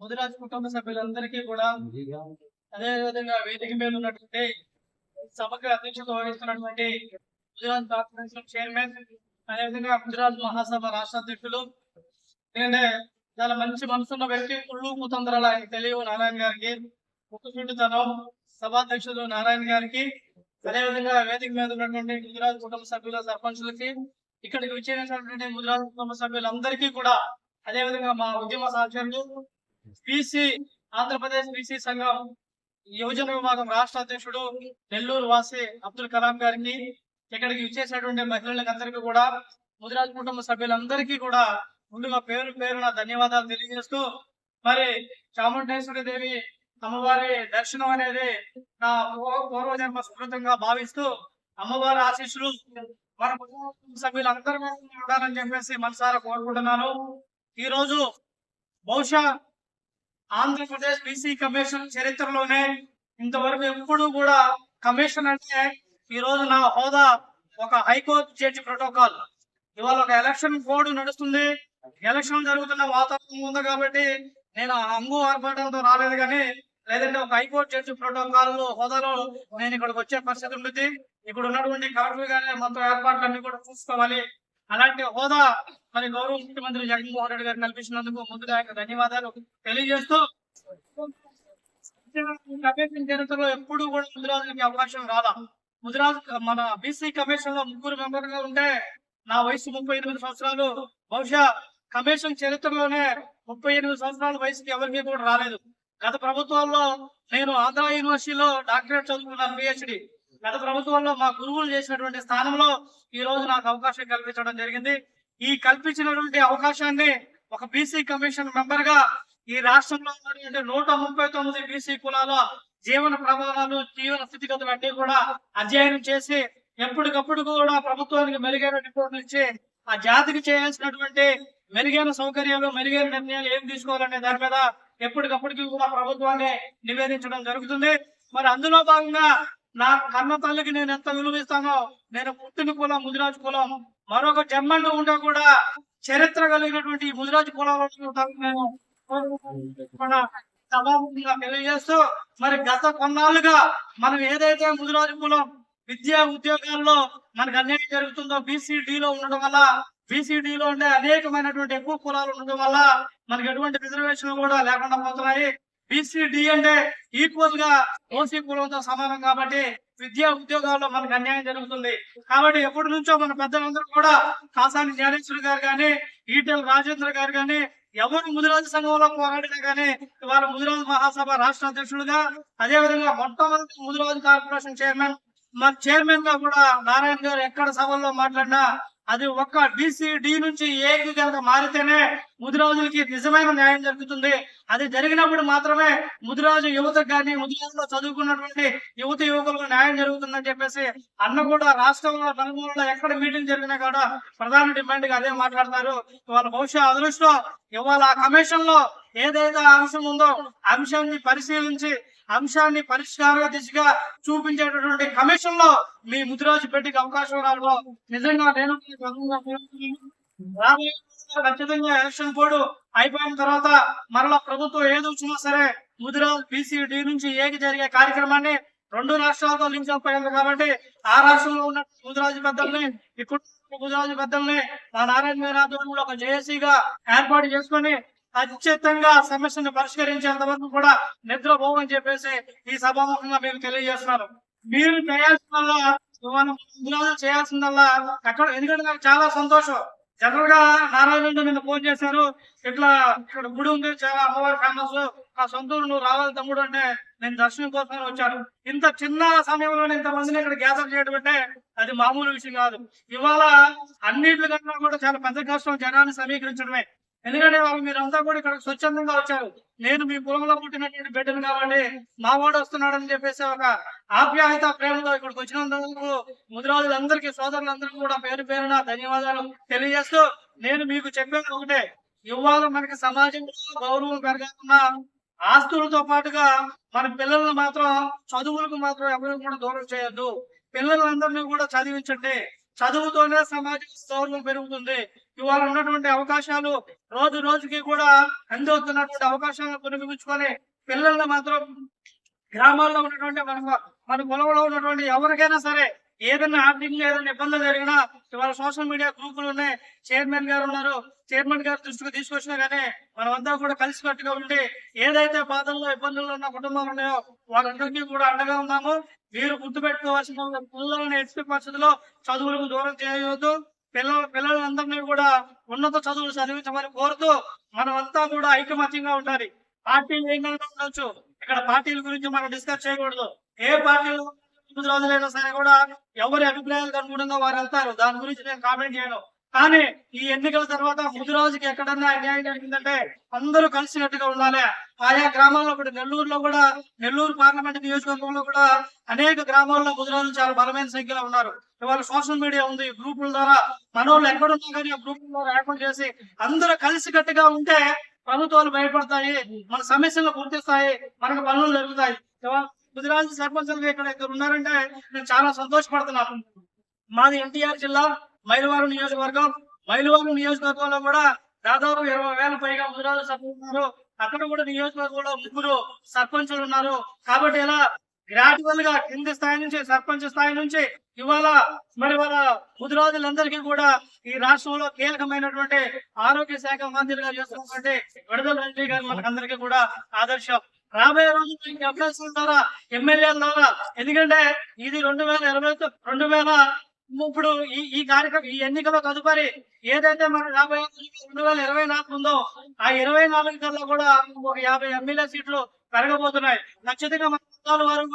ముదిరాజ్ కుటుంబ సభ్యులందరికీ కూడా అదే విధంగా వేదిక మీద ఉన్నటువంటి సభకు అధ్యక్షత వహిస్తున్నటువంటి గుజరాత్ కార్పొరేషన్ చైర్మన్ అదేవిధంగా గుజరాత్ మహాసభ రాష్ట్ర అధ్యక్షులు ఎందుకంటే చాలా మంచి మనసున్న వ్యక్తి కుళ్ళు కుతంత్రాలు ఆయన తెలియవు నారాయణ గారికి ముక్కుసూటితనం సభాధ్యక్షులు నారాయణ గారికి అదేవిధంగా వేదిక మీద ఉన్నటువంటి గుజరాత్ కుటుంబ సభ్యుల సర్పంచులకి ఇక్కడికి వచ్చేసినటువంటి గుజరాత్ కుటుంబ సభ్యులందరికీ కూడా అదేవిధంగా మా ఉద్యమ సహచరులు బీసీ ఆంధ్రప్రదేశ్ బీసీ సంఘం యువజన విభాగం రాష్ట్ర అధ్యక్షుడు నెల్లూరు వాసి అబ్దుల్ కలాం గారికి ఇక్కడికి ఇచ్చేసినటువంటి మహిళలకు అందరికీ కూడా ముదిరాజ్ కుటుంబ సభ్యులందరికీ కూడా ముందుగా పేరు పేరున ధన్యవాదాలు తెలియజేస్తూ మరి చాముండేశ్వరి దేవి అమ్మవారి దర్శనం అనేది నా పూర్వజన్మ సుకృతంగా భావిస్తూ అమ్మవారి ఆశీస్సులు మన కుటుంబ సభ్యులందరూ ఉండాలని చెప్పేసి మనసారా కోరుకుంటున్నాను. ఈ రోజు బహుశా ఆంధ్రప్రదేశ్ బీసీ కమిషన్ చరిత్రలోనే ఇంతవరకు ఎప్పుడు కూడా కమిషన్ అంటే ఈ రోజు నా హోదా ఒక హైకోర్టు జడ్జి ప్రోటోకాల్. ఇవాళ ఒక ఎలక్షన్ కోడ్ నడుస్తుంది. ఎలక్షన్ జరుగుతున్న వాతావరణం ఉంది కాబట్టి నేను ఆ ఆర్భాటంతో రాలేదు కానీ లేదంటే ఒక హైకోర్టు జడ్జి ప్రోటోకాల్ హోదాలో నేను ఇక్కడికి వచ్చే పరిస్థితి ఉంటుంది. ఇక్కడ ఉన్నటువంటి కలెక్టర్ గారి మొత్తం ఏర్పాట్లన్నీ కూడా చూసుకోవాలి. అలాంటి హోదా మరి గౌరవ ముఖ్యమంత్రి జగన్మోహన్ రెడ్డి గారు కల్పించినందుకు ముందుగా ఆయన ధన్యవాదాలు తెలియజేస్తూ కమిషన్ చరిత్రలో ఎప్పుడు కూడా ముదిరాజులకి అవకాశం రాదా ముదిరాజు మన బీసీ కమిషన్లో ముగ్గురు మెంబర్గా ఉంటే నా వయసు ముప్పై ఎనిమిది సంవత్సరాలు. బహుశా కమిషన్ చరిత్రలోనే ముప్పై ఎనిమిది సంవత్సరాల వయసుకి ఎవరికి కూడా రాలేదు. గత ప్రభుత్వాల్లో నేను ఆంధ్ర యూనివర్సిటీలో డాక్టరేట్ చదువుకున్నాను పిహెచ్డి. గత ప్రభుత్వంలో మా గురువులు చేసినటువంటి స్థానంలో ఈ రోజు నాకు అవకాశం కల్పించడం జరిగింది. ఈ కల్పించినటువంటి అవకాశాన్ని ఒక బీసీ కమిషన్ మెంబర్గా ఈ రాష్ట్రంలో ఉన్నటువంటి నూట ముప్పై తొమ్మిది బీసీ కులాల జీవన ప్రమాణాలు జీవన స్థితిగతులు అన్ని కూడా అధ్యయనం చేసి ఎప్పటికప్పుడు కూడా ప్రభుత్వానికి మెరుగైన రిపోర్టులు ఇచ్చి ఆ జాతికి చేయాల్సినటువంటి మెరుగైన సౌకర్యాలు మెరుగైన నిర్ణయాలు ఏం తీసుకోవాలనే దాని మీద ఎప్పటికప్పటికి కూడా ప్రభుత్వాన్ని నివేదించడం జరుగుతుంది. మరి అందులో భాగంగా నా కన్న తల్లికి నేను ఎంత విలువిస్తానో నేను పుట్టిన కులం ముదిరాజు కులం. మరొక జన్మంలో ఉండా కూడా చరిత్ర కలిగినటువంటి ముదిరాజు కులంలో నేను మన సభాముఖంగా తెలియజేస్తూ మరి గత కొన్నాళ్ళుగా మనం ఏదైతే ముదిరాజు కులం విద్యా ఉద్యోగాల్లో మనకు అన్యాయం జరుగుతుందో బీసీడీలో లో ఉండడం వల్ల బీసీడీలో లో ఉండే అనేకమైనటువంటి ఎక్కువ కులాలు ఉండడం వల్ల మనకి ఎటువంటి రిజర్వేషన్ కూడా లేకుండా పోతున్నాయి. బీసీడీ అంటే ఈక్వల్గా ఓసీ కులంతో సమానం కాబట్టి విద్యా ఉద్యోగాల్లో మనకు అన్యాయం జరుగుతుంది. కాబట్టి ఎప్పటి నుంచో మన పెద్దలందరూ కూడా కాసాని జ్ఞానేశ్వరి గారు కానీ ఈటెల్ రాజేంద్ర గారు కానీ ఎవరు ముదిరాజు సంఘంలో పోరాడినా కానీ ఇవాళ ముదిరాజు మహాసభ రాష్ట్ర అధ్యక్షుడుగా అదే విధంగా మొట్టమొదటి ముదిరాజు కార్పొరేషన్ చైర్మన్ మన చైర్మన్గా కూడా నారాయణ గారు ఎక్కడ సభల్లో మాట్లాడినా అది ఒక్క డి నుంచి ఏకి కనుక మారితేనే ముదిరాజులకి నిజమైన న్యాయం జరుగుతుంది. అది జరిగినప్పుడు మాత్రమే ముదిరాజు యువతకు కానీ ముదిరాజులో చదువుకున్నటువంటి యువత యువకులకు న్యాయం జరుగుతుందని చెప్పేసి అన్న కూడా రాష్ట్రంలో నలుగురులో ఎక్కడ మీటింగ్ జరిగినా కూడా ప్రధాన డిమాండ్గా అదే మాట్లాడతారు. వాళ్ళ బహుశా అదృష్టం ఇవాళ ఆ కమిషన్లో ఏదైతే అంశం ఉందో అంశాన్ని పరిశీలించి అంశాన్ని పరిష్కార దిశగా చూపించేటటువంటి కమిషన్లో మీ ముదిరాజు పెట్టికి అవకాశం రావడం నిజంగా నేను రాబోయే ఖచ్చితంగా ఎలక్షన్ బోర్డు అయిపోయిన తర్వాత మరలా ప్రభుత్వం ఏది వచ్చినా సరే ముదిరాజ్ బీసీడీ నుంచి ఏకి జరిగే కార్యక్రమాన్ని రెండు రాష్ట్రాలతో లింక్ అయిపోయింది కాబట్టి ఆ రాష్ట్రంలో ఉన్న ముదిరాజు పెద్దల్ని ఇప్పుడు ముదిరాజు పెద్దల్ని మా నారాయణ గారి ఆధ్వర్యంలో ఒక జేఏసీగా ఏర్పాటు చేసుకొని ఖచ్చితంగా సమస్యను పరిష్కరించేంత వరకు కూడా నిద్రపోవని చెప్పేసి ఈ సభాముఖంగా మీకు తెలియజేస్తున్నారు మీరు చేయాల్సిందల్లా మనం చేయాల్సిందల్లా అక్కడ ఎందుకంటే నాకు చాలా సంతోషం. జనరల్గా నారాయణ రెడ్డి నిన్న ఫోన్ చేశారు. ఇట్లా ఇక్కడ గుడి ఉంది చాలా అమ్మవారి ఫేమస్ ఆ సొంతూరు నువ్వు రావాలి తమ్ముడు అంటే నేను దర్శనం కోసం వచ్చాను. ఇంత చిన్న సమయంలో ఇంత మందిని ఇక్కడ గ్యాదర్ చేయడం అంటే అది మామూలు విషయం కాదు. ఇవాళ అన్నింటికన్నా కూడా చాలా పెద్ద కష్టం జనాన్ని సమీకరించడమే. ఎందుకంటే వాళ్ళు మీరంతా కూడా ఇక్కడ స్వచ్ఛందంగా వచ్చారు. నేను మీ పొలంలో పుట్టినటువంటి బిడ్డను కాబట్టి మా వాడు వస్తున్నాడని చెప్పేసి ఒక ఆప్యాయత ప్రేమతో ఇక్కడికి వచ్చినందుకు ముదిరాజులందరికీ సోదరులందరికీ కూడా పేరు పేరున ధన్యవాదాలు తెలియజేస్తూ నేను మీకు చెప్పేది ఒకటే. ఇవాళ మనకి సమాజంలో గౌరవం పెరగకుండా ఆస్తులతో పాటుగా మన పిల్లలను మాత్రం చదువులకు మాత్రం ఎవరు కూడా దూరం చేయొద్దు. పిల్లలందరినీ కూడా చదివించండి. చదువుతోనే సమాజం గౌరవం పెరుగుతుంది. ఇవాళ ఉన్నటువంటి అవకాశాలు రోజు రోజుకి కూడా అందవుతున్నటువంటి అవకాశాలను కొనిపించుకొని పిల్లల్ని మాత్రం గ్రామాల్లో ఉన్నటువంటి మన మన కులంలో ఉన్నటువంటి ఎవరికైనా సరే ఏదైనా ఆర్థికంగా ఏదైనా ఇబ్బంది జరిగినా ఇవాళ సోషల్ మీడియా గ్రూపులు ఉన్నాయి. చైర్మన్ గారు ఉన్నారు. చైర్మన్ గారు దృష్టికి తీసుకొచ్చినా గానీ మనమంతా కూడా కలిసికట్టుగా ఉండి ఏదైతే బాధల్లో ఇబ్బందుల్లో ఉన్న కుటుంబాలు ఉన్నాయో వాళ్ళందరికీ కూడా అండగా ఉన్నాము. మీరు గుర్తుపెట్టుకోవాల్సిన పిల్లలను ఎట్టి పరిస్థితుల్లో చదువులకు దూరం చేయవద్దు. పిల్లల పిల్లలందరినీ కూడా ఉన్నత చదువులు చదివించమని కోరుతూ మనమంతా కూడా ఐకమత్యంగా ఉండాలి. పార్టీలు ఏం ఉండొచ్చు? ఇక్కడ పార్టీల గురించి మనం డిస్కస్ చేయకూడదు. ఏ పార్టీలు రోజులైనా సరే కూడా ఎవరి అభిప్రాయాలకు అనుగుణంగా వారు వెళ్తారు? దాని గురించి నేను కామెంట్ చేయను. కానీ ఈ ఎన్నికల తర్వాత ముందు రోజుకి ఎక్కడన్నా అన్యాయం జరిగిందంటే అందరూ కలిసినట్టుగా ఉండాలి. ఆయా గ్రామాల్లో కూడా నెల్లూరులో కూడా నెల్లూరు పార్లమెంట్ నియోజకవర్గంలో కూడా అనేక గ్రామాల్లో ముదిరాజులు చాలా బలమైన సంఖ్యలో ఉన్నారు. ఇవాళ సోషల్ మీడియా ఉంది గ్రూపుల ద్వారా మనోళ్ళు ఎక్కడున్నా కానీ ఆ గ్రూపుల ద్వారా ఏర్పాటు చేసి అందరూ కలిసికట్టుగా ఉంటే ప్రభుత్వాలు భయపడతాయి మన సమస్యలు గుర్తిస్తాయి మనకు పనులు జరుగుతాయి. ఇవాళ గుజరాత్ సర్పంచులు ఇక్కడ ఇక్కడ ఉన్నారంటే నేను చాలా సంతోషపడుతున్నాను. మాది ఎన్టీఆర్ జిల్లా మైలవారం నియోజకవర్గం మైలువారు నియోజకవర్గంలో కూడా దాదాపు ఇరవై వేల పైగా ఉద్యోగాలు సర్పంచ్ అక్కడ కూడా నియోజకవర్గంలో ముగ్గురు సర్పంచులు ఉన్నారు. కాబట్టి ఇలా గ్రాడ్యువల్గా కింది స్థాయి నుంచి సర్పంచ్ స్థాయి నుంచి ఇవాళ మరి వాళ్ళ ముదిరాజులందరికీ కూడా ఈ రాష్ట్రంలో కీలకమైనటువంటి ఆరోగ్య శాఖ మంత్రిగా చేస్తున్నటువంటి విడుదల రెడ్డి గారు మనకందరికీ కూడా ఆదర్శం. రాబోయే రోజుల్లో ఈ అభ్యర్థుల ద్వారా ఎమ్మెల్యేల ద్వారా ఎందుకంటే ఇది రెండు వేల ఇరవై రెండు వేల ఇప్పుడు ఈ ఈ కార్యక్రమం ఈ ఎన్నికలో తదుపరి ఏదైతే మన యాభై రెండు వేల ఇరవై నాలుగు ఉందో ఆ ఇరవై నాలుగు కల్లా కూడా ఒక యాభై ఎమ్మెల్యే సీట్లు పెరగబోతున్నాయి. ఖచ్చితంగా మన వారు